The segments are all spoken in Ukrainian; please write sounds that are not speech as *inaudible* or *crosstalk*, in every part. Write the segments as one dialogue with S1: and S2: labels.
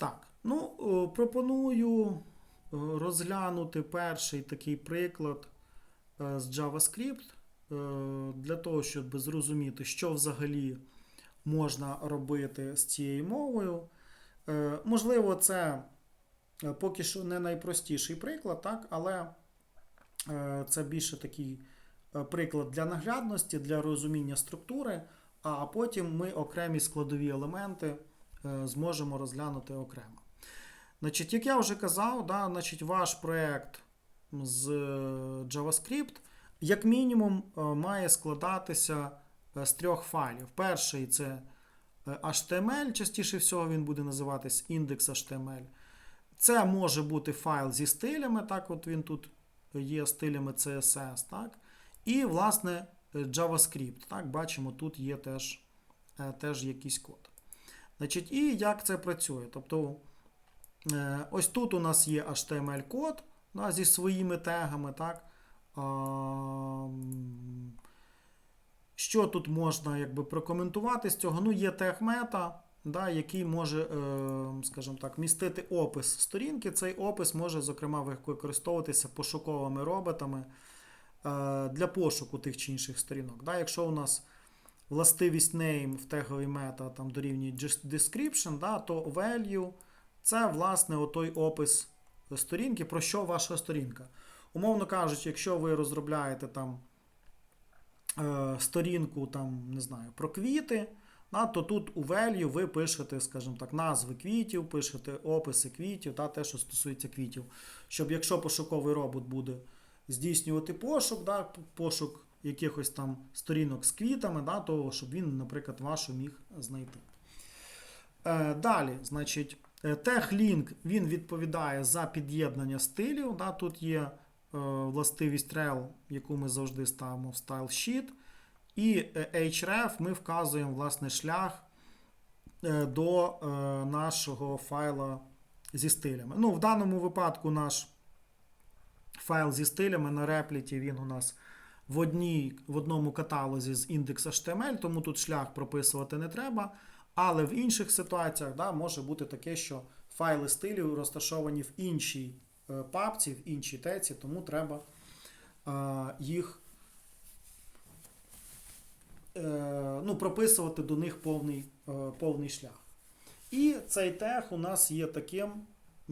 S1: Так, ну, е, пропоную е, розглянути перший такий приклад е, з JavaScript для того, щоб зрозуміти, що взагалі можна робити з цією мовою. Можливо, це поки що не найпростіший приклад, так, але це більше такий приклад для наглядності, для розуміння структури, а потім ми окремі складові елементи зможемо розглянути окремо. Значить, як я вже казав, да, значить, ваш проект з е, JavaScript, як мінімум, е, має складатися е, з трьох файлів. Перший це е, HTML, частіше всього він буде називатись index.html. Це може бути файл зі стилями, так, от він тут є стилями CSS, так. І, власне, е, JavaScript. Так, бачимо, тут є теж, е, теж якийсь код. Значить, і як це працює? Тобто, е, ось тут у нас є HTML-код да, зі своїми тегами. Так? Що тут можна якби, прокоментувати з цього? Ну, є тег мета, да, який може, е, скажімо так, містити опис сторінки. Цей опис може, зокрема, використовуватися пошуковими роботами е, для пошуку тих чи інших сторінок. Да, якщо у нас властивість name в теговій мета там дорівнює description, да, то value це власне отой опис сторінки, про що ваша сторінка. Умовно кажучи, якщо ви розробляєте там е, сторінку там, не знаю, про квіти, да, то тут у value ви пишете, скажімо так, назви квітів, пишете описи квітів, та, те, що стосується квітів. Щоб якщо пошуковий робот буде здійснювати пошук, да, пошук якихось там сторінок з квітами, да, то щоб він, наприклад, вашу міг знайти. Е, далі, значить, е, він відповідає за під'єднання стилів. Да, тут є е, властивість rel, яку ми завжди ставимо в style sheet. І е, href ми вказуємо власне шлях е, до нашого файла зі стилями. Ну, в даному випадку наш файл зі стилями на репліті він у нас в, одній, в одному каталозі з index.html, тому тут шлях прописувати не треба. Але в інших ситуаціях да, може бути таке, що файли стилів розташовані в іншій е, папці, в іншій теці, тому треба е, їх е, ну, прописувати до них повний, е, повний шлях. І цей тег у нас є таким,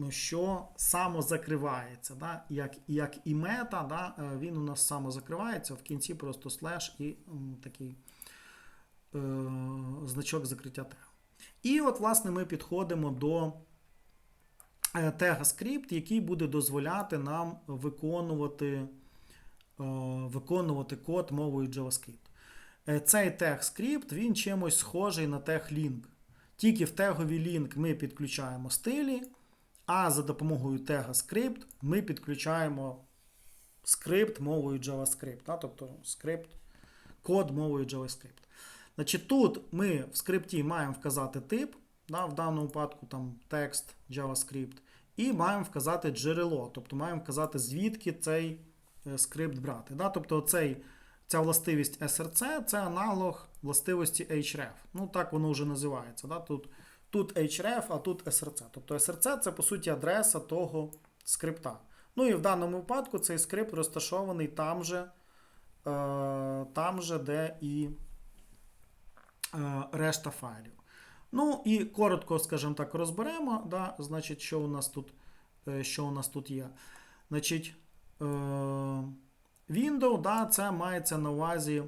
S1: що самозакривається. Да? Як, як і мета, да? е, він у нас самозакривається, в кінці просто слеш і такий е, значок закриття тега. І от, власне, ми підходимо до е, тега скрипт, який буде дозволяти нам виконувати, е, виконувати код мовою JavaScript. Цей тег скрипт чимось схожий на тег link. Тільки в теговий лінк ми підключаємо стилі, а за допомогою тега скрипт ми підключаємо скрипт мовою JavaScript, да? тобто скрипт, код мовою JavaScript. Значить, Тут ми в скрипті маємо вказати тип, да, в даному випадку там текст JavaScript, і маємо вказати джерело, тобто маємо вказати, звідки цей е, скрипт брати. Да? Тобто цей, ця властивість SRC це аналог властивості href. Ну, так воно вже називається. Да? Тут, тут href, а тут SRC. Тобто SRC це по суті адреса того скрипта. Ну і в даному випадку цей скрипт розташований там же, е, там же де і е, решта файлів. Ну і коротко, скажімо так, розберемо, да, значить, що у нас тут, е, що у нас тут є. Значить, Windows, да, це мається на увазі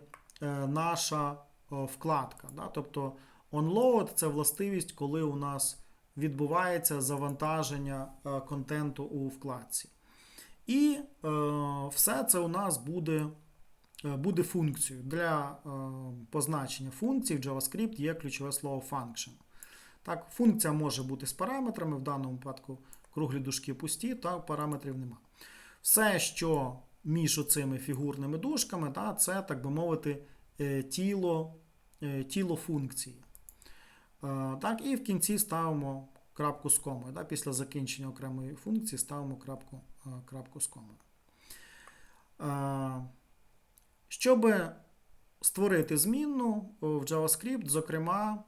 S1: наша вкладка. Да, тобто onload це властивість, коли у нас відбувається завантаження е, контенту у вкладці. І е, все це у нас буде е, буде функцією. Для е, позначення функцій в JavaScript є ключове слово function. Так, Функція може бути з параметрами, в даному випадку круглі дужки пусті, та параметрів нема. Все, що між цими фігурними дужками, да, це, так би мовити, е, тіло, тіло функції. Е, Так, І в кінці ставимо крапку з комою. Да, Після закінчення окремої функції ставимо крапку, е, крапку з комою. Е, щоб створити змінну в JavaScript, зокрема,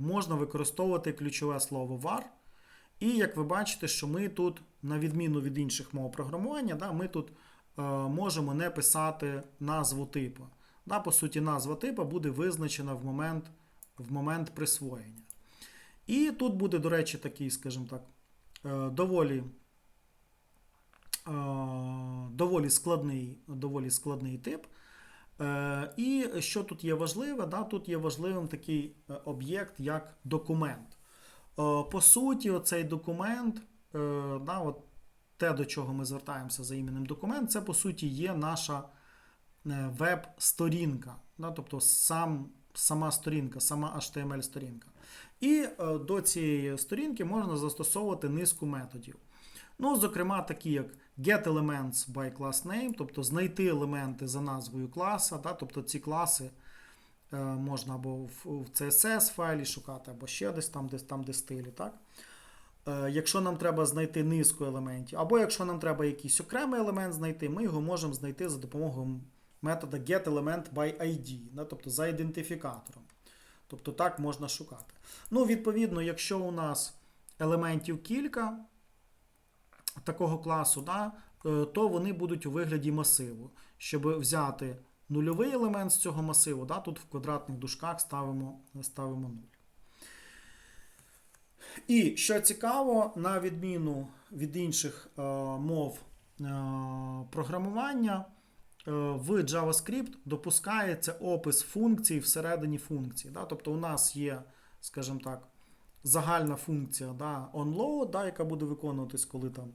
S1: можна використовувати ключове слово var. І як ви бачите, що ми тут, на відміну від інших мов програмування, да, ми тут можемо не писати назву типу. Да, по суті, назва типу буде визначена в момент, в момент присвоєння. І тут буде, до речі, такий, скажімо так, е, доволі, е, доволі, складний, доволі складний тип. Е, І що тут є важливе? Да, Тут є важливим такий об'єкт, як документ. По суті, оцей документ, да, от те, до чого ми звертаємося за іменем документ, це по суті є наша веб-сторінка. Да, тобто сам, сама сторінка, сама HTML-сторінка. І е, до цієї сторінки можна застосовувати низку методів. Ну, зокрема, такі як getElements by class name, тобто знайти елементи за назвою класа, да, тобто ці класи е, можна або в, CSS файлі шукати, або ще десь там, десь там, де стилі. Так? Е, якщо нам треба знайти низку елементів, або якщо нам треба якийсь окремий елемент знайти, ми його можемо знайти за допомогою метода getElement by ID, да, тобто за ідентифікатором. Тобто так можна шукати. Ну, відповідно, якщо у нас елементів кілька такого класу, да, е, то вони будуть у вигляді масиву. Щоб взяти нульовий елемент з цього масиву, да, тут в квадратних дужках ставимо, ставимо 0. І що цікаво, на відміну від інших е, мов е, програмування, в JavaScript допускається опис функцій всередині функції. Да? Тобто у нас є, скажімо так, загальна функція да, onload, да, яка буде виконуватись, коли там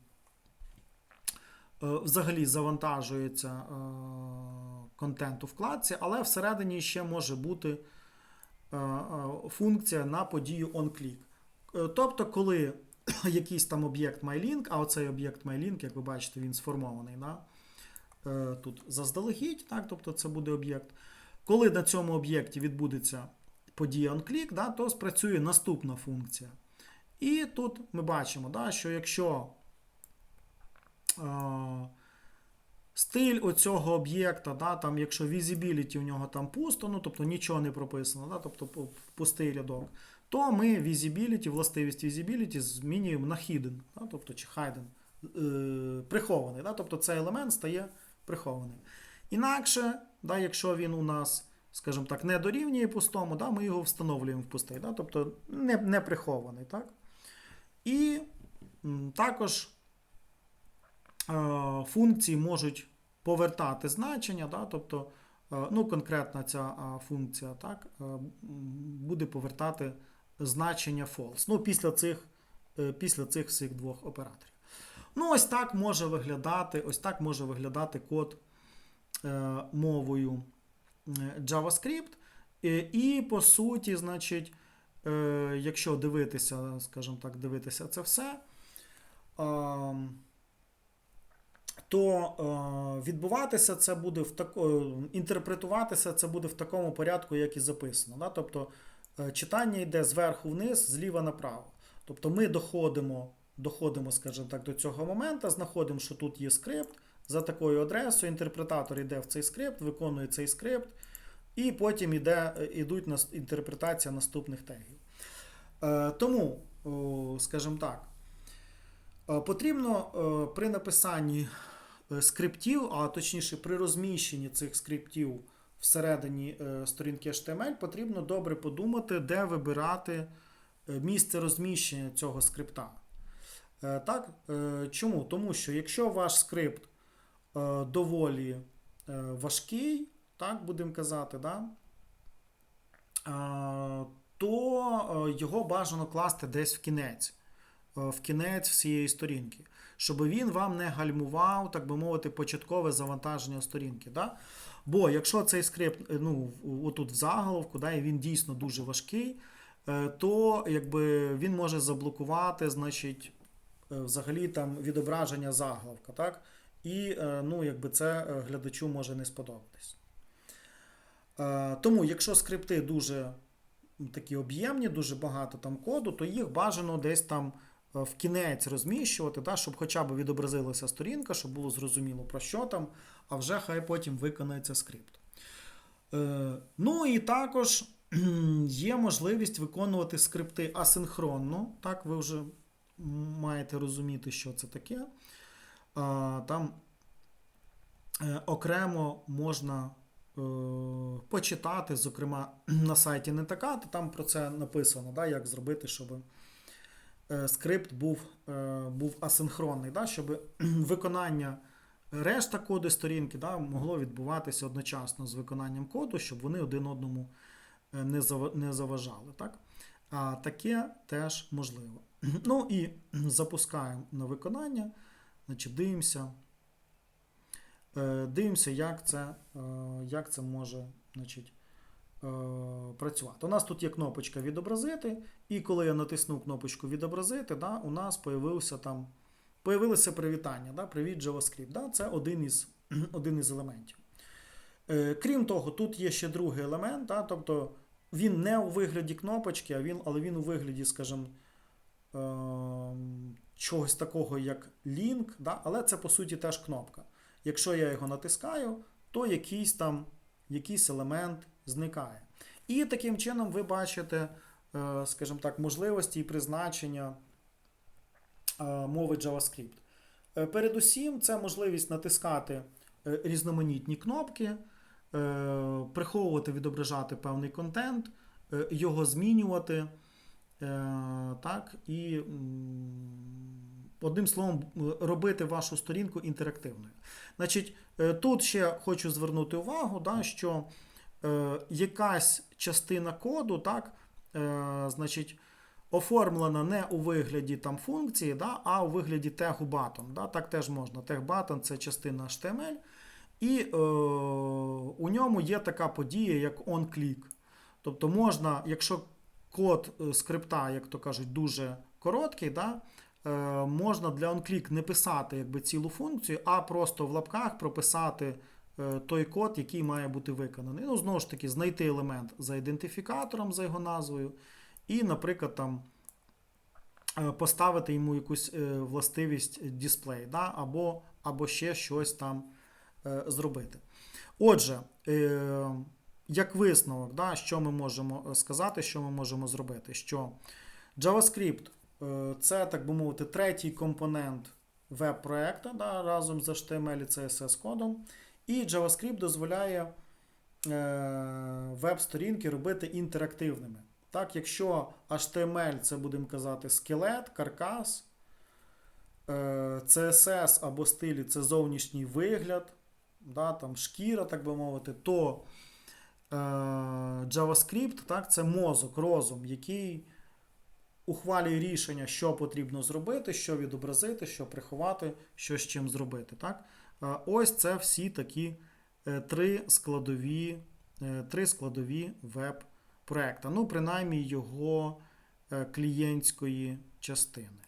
S1: е, взагалі завантажується е, контент у вкладці, але всередині ще може бути е, е, функція на подію onClick. Е, Тобто, коли *coughs* якийсь там об'єкт MyLink, а оцей об'єкт MyLink, як ви бачите, він сформований да? Е, тут заздалегідь, так? тобто це буде об'єкт. Коли на цьому об'єкті відбудеться подія onClick, да, то спрацює наступна функція. І тут ми бачимо, да, що якщо е, стиль оцього об'єкта, да, там, якщо visibility у нього там пусто, ну, тобто нічого не прописано, да, тобто пустий рядок, то ми visibility, властивість visibility змінюємо на hidden, да, тобто чи hidden, е, прихований. Да, тобто цей елемент стає прихованим. Інакше, да, якщо він у нас, скажімо так, не дорівнює пустому, да, ми його встановлюємо в пустий, да, тобто не, не прихований. Так? І також е, функції можуть повертати значення, да, тобто е, ну, конкретна ця е, функція так, е, буде повертати значення false. Ну, після цих, е, після цих всіх двох операторів. Ну, ось так може виглядати, ось так може виглядати код е, мовою JavaScript. Е, І по суті, значить, е, якщо дивитися, скажімо так, дивитися це все, то відбуватися це буде в тако, інтерпретуватися це буде в такому порядку, як і записано. Да? Тобто читання йде зверху вниз, зліва направо. Тобто ми доходимо, доходимо, скажімо так, до цього моменту, знаходимо, що тут є скрипт. За такою адресою інтерпретатор йде в цей скрипт, виконує цей скрипт, і потім йде, е, йдуть на інтерпретація наступних тегів. Е, тому, скажімо так, е, потрібно е, при написанні е, скриптів, а точніше при розміщенні цих скриптів всередині е, сторінки HTML, потрібно добре подумати, де вибирати е, місце розміщення цього скрипта. Е, Так, е, чому? Тому що якщо ваш скрипт е, доволі важкий, так будемо казати, да? то його бажано класти десь в кінець, в кінець всієї сторінки, щоб він вам не гальмував, так би мовити, початкове завантаження сторінки. Да? Бо якщо цей скрипт ну, отут в заголовку, да, і він дійсно дуже важкий, то якби він може заблокувати, значить, взагалі там відображення заголовка, так? І е, ну, якби це е, глядачу може не сподобатись. Е, Тому, якщо скрипти дуже такі об'ємні, дуже багато там коду, то їх бажано десь там е, в кінець розміщувати, да, щоб хоча б відобразилася сторінка, щоб було зрозуміло про що там, а вже хай потім виконається скрипт. Е, Ну і також є можливість виконувати скрипти асинхронно. Так, ви вже маєте розуміти, що це таке. Там е, окремо можна е, почитати, зокрема, *clears throat* на сайті Нетакат, там про це написано, як зробити, щоб е, скрипт був, був асинхронний, щоб *clears throat* виконання решта коду сторінки да, могло відбуватися одночасно з виконанням коду, щоб вони один одному не не заважали. Так? А таке теж можливо. Ну і запускаємо на виконання, значить, дивимося, е, дивимося, як це, е, як це може значить, е, працювати. У нас тут є кнопочка відобразити, і коли я натисну кнопочку відобразити, да, у нас появився там, появилося привітання. Да, Привіт, JavaScript. Да, це один із, *clears throat* один із елементів. Крім того, тут є ще другий елемент, да, тобто він не у вигляді кнопочки, а він, але він у вигляді, скажімо, чогось такого, як link, да, але це по суті теж кнопка. Якщо я його натискаю, то якийсь там якийсь елемент зникає. І таким чином ви бачите, е, скажімо так, можливості і призначення е, мови JavaScript. Е, Передусім, це можливість натискати різноманітні кнопки, приховувати, відображати певний контент, його змінювати. Е, Так, і одним словом, робити вашу сторінку інтерактивною. Значить, е, тут ще хочу звернути увагу, да, що е, якась частина коду, так, значить, оформлена не у вигляді там функції, да, а у вигляді тегу button. Да, так теж можна. Тег button це частина HTML, і е, у ньому є така подія, як onClick. Тобто можна, якщо код е, скрипта, як то кажуть, дуже короткий, да, е, можна для onClick не писати якби, цілу функцію, а просто в лапках прописати е, той код, який має бути виконаний. Ну, знову ж таки, знайти елемент за ідентифікатором, за його назвою, і, наприклад, там поставити йому якусь властивість дисплей, да, або, або ще щось там зробити. Отже, як висновок, да, що ми можемо е, сказати, що ми можемо зробити? Що JavaScript е, це, так би мовити, третій компонент веб-проекту да, разом з HTML і CSS кодом. І JavaScript дозволяє е, веб-сторінки робити інтерактивними. Так, якщо HTML це будемо казати скелет, каркас, CSS або стилі це зовнішній вигляд, да, там шкіра, так би мовити, то JavaScript так, це мозок, розум, який ухвалює рішення, що потрібно зробити, що відобразити, що приховати, що з чим зробити. Так? Е, Ось це всі такі е, три складові, е, три складові веб-проекта. Ну, принаймні його е, клієнтської частини.